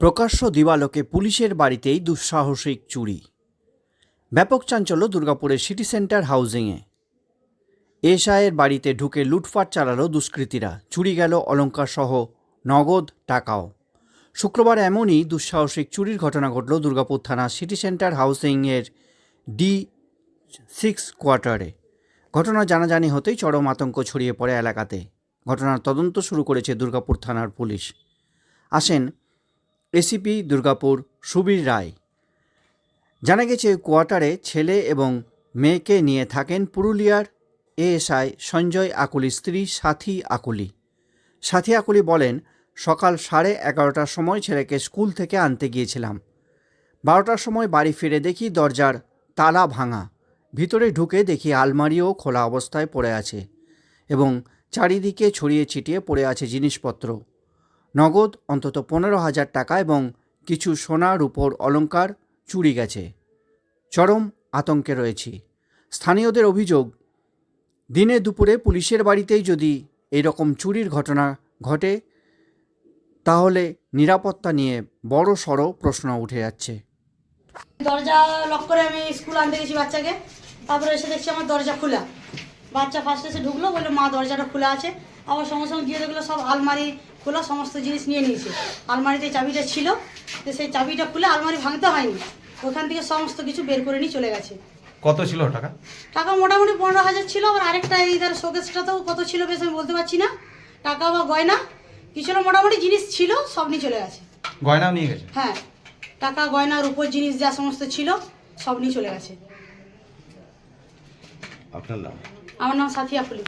প্রকাশ্য দিবালোকে পুলিশের বাড়িতেই দুঃসাহসিক চুরি। ব্যাপক চাঞ্চল্য দুর্গাপুরের সিটি সেন্টার হাউজিংয়ে। এশায়ের বাড়িতে ঢুকে লুটপাট চালালো দুষ্কৃতীরা। চুরি গেল অলঙ্কার সহ নগদ টাকাও। শুক্রবার এমনই দুঃসাহসিক চুরির ঘটনা ঘটল দুর্গাপুর থানা সিটি সেন্টার হাউসিংয়ের ডি সিক্স কোয়ার্টারে। ঘটনা জানাজানি হতেই চরম আতঙ্ক ছড়িয়ে পড়ে এলাকাতে। ঘটনার তদন্ত শুরু করেছে দুর্গাপুর থানার পুলিশ। আসেন এসিপি দুর্গাপুর সুবীর রায়। জানা গেছে, কোয়ার্টারে ছেলে এবং মেয়েকে নিয়ে থাকেন পুরুলিয়ার এএসআই সঞ্জয় আকুলির স্ত্রী সাথী আকুলি। সাথী আকুলি বলেন, সকাল সাড়ে এগারোটার সময় ছেলেকে স্কুল থেকে আনতে গিয়েছিলাম। বারোটার সময় বাড়ি ফিরে দেখি দরজার তালা ভাঙা। ভিতরে ঢুকে দেখি আলমারিও খোলা অবস্থায় পড়ে আছে এবং চারিদিকে ছড়িয়ে ছিটিয়ে পড়ে আছে জিনিসপত্র। নগদ অন্তত পনেরো হাজার টাকা এবং কিছু সোনার উপর অলংকার চুরি গেছে। চরম আতঙ্কে রয়েছি। স্থানীয়দের অভিযোগ, দিনে দুপুরে পুলিশের বাড়িতেই যদি এইরকম চুরির ঘটনা ঘটে, তাহলে নিরাপত্তা নিয়ে বড় সড় প্রশ্ন উঠে যাচ্ছে। দরজা লক করে আমি স্কুল আনতে গেছি বাচ্চাকে। তারপরে এসে দেখছি আমার দরজা খোলা। বাচ্চা ফার্স্ট এসে ঢুকলো, বলল, মা, দরজাটা খোলা আছে। আবার সঙ্গে সঙ্গে গিয়ে দেখল সব আলমারি খোলা সমস্ত জিনিস নিয়ে নিয়েছে। আলমারিতে চাবিটা ছিল তো সেই চাবিটা খুলে আলমারি ভাঙতে হয়নি। ওখান থেকে সমস্ত কিছু বের করে নিয়ে চলে গেছে। কত ছিল টাকা? টাকা মোটামুটি পনেরো হাজার ছিল আবার আরেকটা এই ধর শোকেসটাতেও কত ছিল বেশ আমি বলতে পারছি না। টাকা বা গয়না কিছু না মোটামুটি জিনিস ছিল সব নিয়ে চলে গেছে। গয়নাও নিয়ে গেছে? হ্যাঁ টাকা গয়নার উপর জিনিস যা সমস্ত ছিল সব নিয়ে চলে গেছে। আপনার নাম? আমার নাম সাথিয়া ফুলি।